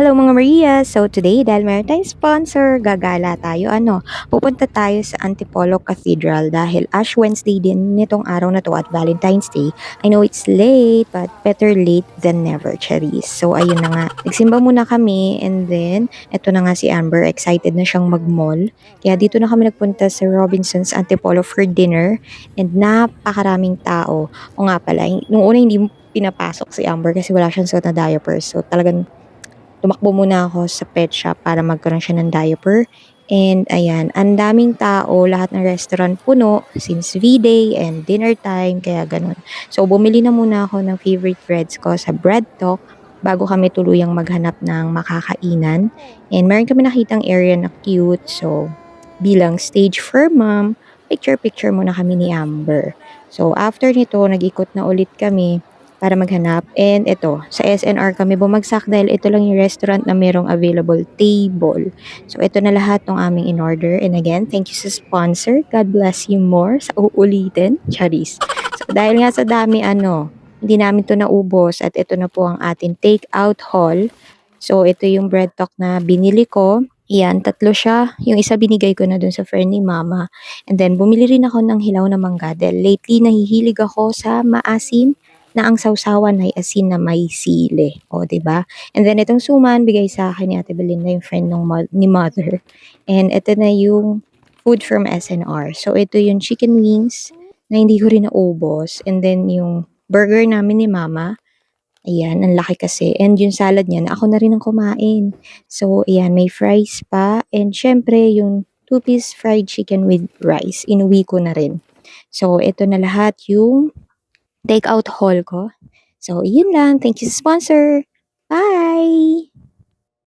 Hello mga Maria! So today, dahil meron tayong sponsor, gagala tayo. Ano, pupunta tayo sa Antipolo Cathedral dahil Ash Wednesday din nitong araw na to at Valentine's Day. I know it's late, but better late than never, Charis. So ayun na nga, nagsimba muna kami and then, eto na nga si Amber, excited na siyang mag-mall. Kaya dito na kami nagpunta sa Robinson's Antipolo for dinner and napakaraming tao. O nga pala, nung una hindi pinapasok si Amber kasi wala siyang suot na diaper. So talagang tumakbo muna ako sa pet shop para magkaroon siya ng diaper. And ayan, ang daming tao, lahat ng restaurant puno since V-Day and dinner time, kaya ganun. So bumili na muna ako ng favorite breads ko sa Bread Talk bago kami tuluyang maghanap ng makakainan. And meron kami nakitang area na cute, so bilang stage for mom, picture-picture muna kami ni Amber. So after nito, nag-ikot na ulit kami para maghanap. And ito, sa SNR kami bumagsak dahil ito lang yung restaurant na merong available table. So ito na lahat ng aming in-order. And again, thank you sa sponsor. God bless you more sa uulitin. Charis. So dahil nga sa dami ano, hindi namin to naubos at ito na po ang ating take-out haul. So ito yung bread talk na binili ko. Iyan, tatlo siya. Yung isa binigay ko na dun sa friend ni mama. And then, bumili rin ako ng hilaw na mangga. Dahil lately, nahihilig ako sa maasim na ang sausawan ay asin na may sili. O, ba? And then itong suman bigay sa akin ni Ate Belinda, yung friend ng mo- ni mother. And ito na yung food from SNR. So ito yung chicken wings na hindi ko rin naubos. And then yung burger namin ni mama. Ayan, ang laki kasi. And yung salad niya, ako na rin ang kumain. So, ayan, may fries pa. And syempre, yung two-piece fried chicken with rice. Inuwi ko na rin. So, ito na lahat yung take out haul ko. So, yun lang. Thank you sponsor. Bye!